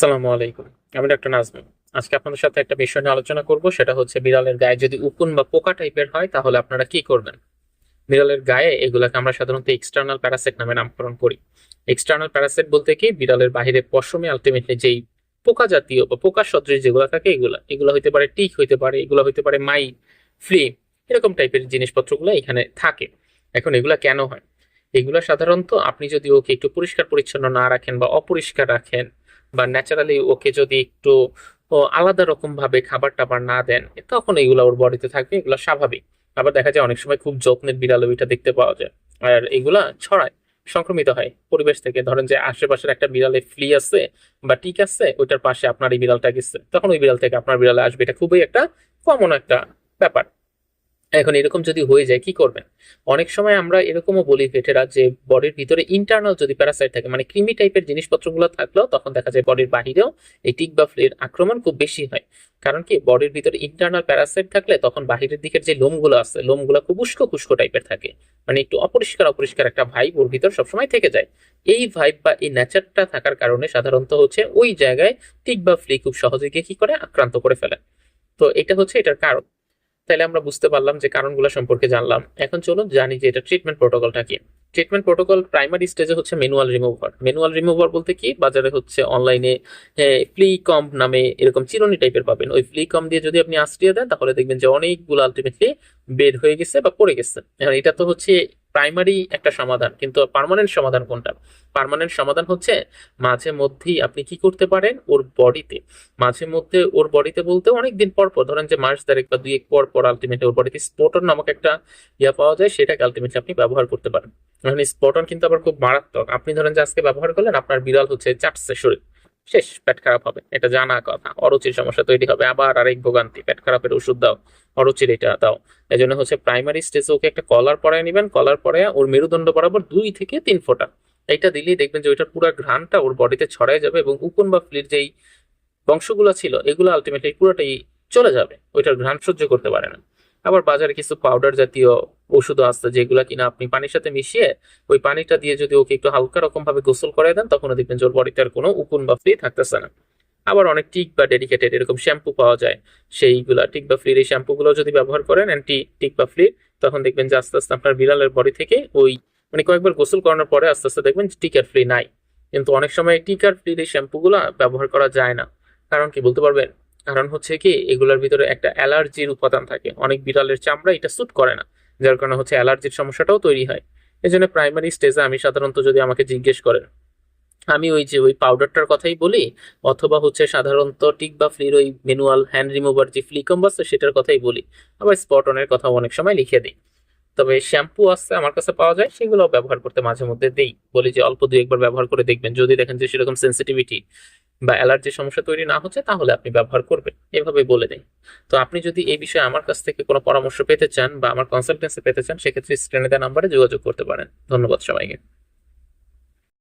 সালামু আলাইকুম। আমি ডক্টর নাজমুল। আজকে আপনাদের সাথে একটা বিষয় নিয়ে আলোচনা করব, সেটা হচ্ছে বিড়ালের গায়ে যদি উকুন বা পোকা টাইপের হয়, তাহলে আপনারা কি করবেন? বিড়ালের গায়ে এগুলাকে আমরা সাধারণত এক্সটার্নাল প্যারাসাইট নামে নামকরণ করি। এক্সটার্নাল প্যারাসাইট বলতে কি? বিড়ালের বাহিরে পশমে আলটিমেটলি যেই পোকা জাতীয় বা পোকা সদৃশ যেগুলো থাকে, এগুলা, এগুলো হইতে পারে টিক, হইতে পারে, এগুলো হইতে পারে মাই, ফ্লি, এরকম টাইপের জিনিসপত্রগুলো এখানে থাকে। এখন এগুলা কেন হয়? এগুলো সাধারণত আপনি যদি ওকে একটু পরিষ্কার পরিচ্ছন্ন না রাখেন বা অপরিষ্কার রাখেন বা ন্যাচারালি ওকে যদি একটু আলাদা রকম ভাবে খাবার টাবার না দেন, তখন এগুলো ওর বডিতে থাকবে, এগুলো স্বাভাবিক। আবার দেখা যায় অনেক সময় খুব যত্নের বিড়াল ওইটা দেখতে পাওয়া যায়। আর এগুলা ছড়ায়, সংক্রমিত হয় পরিবেশ থেকে। ধরেন যে আশেপাশের একটা বিড়ালে ফ্লি আছে বা টিক আছে, ওইটার পাশে আপনার এই বিড়ালটা গেছে, তখন ওই বিড়াল থেকে আপনার বিড়ালে আসবে। এটা খুবই একটা কমন একটা ব্যাপার। এখন এরকম যদি হয়ে যায়, কি করবেন? অনেক সময় আমরা এরকমও বলি ভেটেরা যে, বডির ভিতরে ইন্টারনাল যদি প্যারাসাইট থাকে মানে ক্রিমি টাইপের জিনিসপত্রগুলো থাকলেও তখন দেখা যায় বডির বাহিরেও এই টিক বা ফ্লির আক্রমণ খুব বেশি হয়। কারণ কি? বডির ভিতরে ইন্টারনাল প্যারাসাইট থাকলে তখন বাহিরের দিকের যে লোমগুলো আছে, লোমগুলো খুব উস্কো খুস্কো টাইপের থাকে। মানে একটু অপরিষ্কার অপরিষ্কার একটা ভাইব ওর ভিতর সবসময় থেকে যায়। এই ভাইব বা এই নেচারটা থাকার কারণে সাধারণত হচ্ছে ওই জায়গায় টিক বা ফ্লি খুব সহজে গিয়ে কি করে? আক্রান্ত করে ফেলে। তো এটা হচ্ছে এটার কারণ। তাহলে আমরা বুঝতে পারলাম যে কারণগুলো সম্পর্কে জানলাম। এখন চলুন জানি যে এটা ট্রিটমেন্ট প্রোটোকলটা কি। ট্রিটমেন্ট প্রোটোকল প্রাইমারি স্টেজে হচ্ছে ম্যানুয়াল রিমুভার ম্যানুয়াল রিমুভার বলতে কি? বাজারে হচ্ছে অনলাইনে ফ্লি কম নামে এরকম চিরুনি টাইপের পাবেন। ওই ফ্লিকম দিয়ে যদি আপনি আশ্রিয়ে দেন, তাহলে দেখবেন যে অনেকগুলো আলটিমেটলি বের হয়ে গেছে বা পড়ে গেছে। এটা তো হচ্ছে প্রাইমারি একটা সমাধান, কিন্তু পারমানেন্ট সমাধান কোনটা? পার্মানেন্ট সমাধান হচ্ছে মাঝে মধ্যেই আপনি কি করতে পারেন? ওর বডিতে মাঝে মধ্যে ওর বডিতে বলতে অনেক দিন পর পর, ধরেন যে মাস দেড়েক বা দুই এক পর পর আলটিমেটলি ওর বডিতে স্পটন নামক একটা ইয়া পাওয়া যায়, সেটাকে আলটিমেটলি আপনি ব্যবহার করতে পারেন। এখন স্পটন কিন্তু আবার খুব মারাত্মক। আপনি ধরেন যে আজকে ব্যবহার করলেন, আপনার বিড়াল হচ্ছে চাটছে শরীর। শেষ, পেট খারাপ হবে। এটা জানা কথা। অরুচির সমস্যা তৈরি হবে। আবার আরেক ভোগান্তি, পেট খারাপের ওষুধ দাও, অরুচির এটা দাও। এই জন্য হচ্ছে প্রাইমারি স্টেজে ওকে একটা কলার পরায় নেবেন। কলার পরে ওর মেরুদণ্ড বরাবর দুই থেকে তিন ফোঁটা। এইটা দিলেই দেখবেন যে ওইটার পুরো ঘ্রাণটা ওর বডিতে ছড়ায় যাবে এবং উকুন বা ফ্লির যেই বংশগুলো ছিল, এগুলো আলটিমেটলি পুরোটাই চলে যাবে। ওইটার ঘ্রাণ সহ্য করতে পারে না। আবার বাজারে কিছু পাউডার জাতীয় ওষুধও আসছে যেগুলো কিনা আপনি পানির সাথে মিশিয়ে ওই পানিটা দিয়ে যদি ওকে একটু হালকা রকম ভাবে গোসল করে দেন তখন দেখবেন যে ওর বডিতে আর কোনো উকুন বা ফ্লি থাকতেছে না। আবার অনেক টিক বা ডেডিকেটেড এরকম শ্যাম্পু পাওয়া যায়, সেইগুলা টিক বা ফ্লির এই শ্যাম্পুগুলো যদি ব্যবহার করেন, অ্যান্টি টিক বা ফ্লির তখন দেখবেন যে আস্তে আস্তে আপনার বিড়ালের বডি থেকে ওই মানে কয়েকবার গোসল করানোর পরে আস্তে আস্তে দেখবেন টিকার ফ্রি নাই। কিন্তু অনেক সময় টিক আর ফ্লির এই শ্যাম্পুগুলো ব্যবহার করা যায় না। কারণ কি বলতে পারবেন? কারণ হচ্ছে কি, এগুলোর ভিতরে একটা অ্যালার্জির উপাদান থাকে। অনেক বিড়ালের চামড়া এটা স্যুট করে না। যার কারণে হচ্ছে অ্যালার্জির সমস্যাটাও তৈরি হয়। এই জন্য প্রাইমারি স্টেজে আমি সাধারণত যদি আমাকে জিজ্ঞেস করেন, আমি ওই যে ওই পাউডারটার কথাই বলি, অথবা হচ্ছে সাধারণত টিক বা ফ্লির ওই ম্যানুয়াল হ্যান্ড রিমুভার যে ফ্লিকম্বাস, সেটার কথাই বলি। আবার স্পটনের কথা অনেক সময় লিখে দিই। তবে শ্যাম্পু আছে আমার কাছে পাওয়া যায় সেগুলো ব্যবহার করতে মাঝে মধ্যে দেই। বলি যে অল্প দুই একবার ব্যবহার করে দেখবেন, যদি দেখেন যে সেরকম সেন্সিটিভিটি বা অ্যালার্জি সমস্যা তৈরি না হচ্ছে, তাহলে আপনি ব্যবহার করবেন। এভাবে বলে দেন তো আপনি যদি এই বিষয়ে আমার কাছ থেকে কোনো পরামর্শ পেতে চান বা আমার কনসালটেন্সি পেতে চান, সেক্ষেত্রে স্ক্রিনে দেওয়া নাম্বারে যোগাযোগ করতে পারেন। ধন্যবাদ সবাইকে।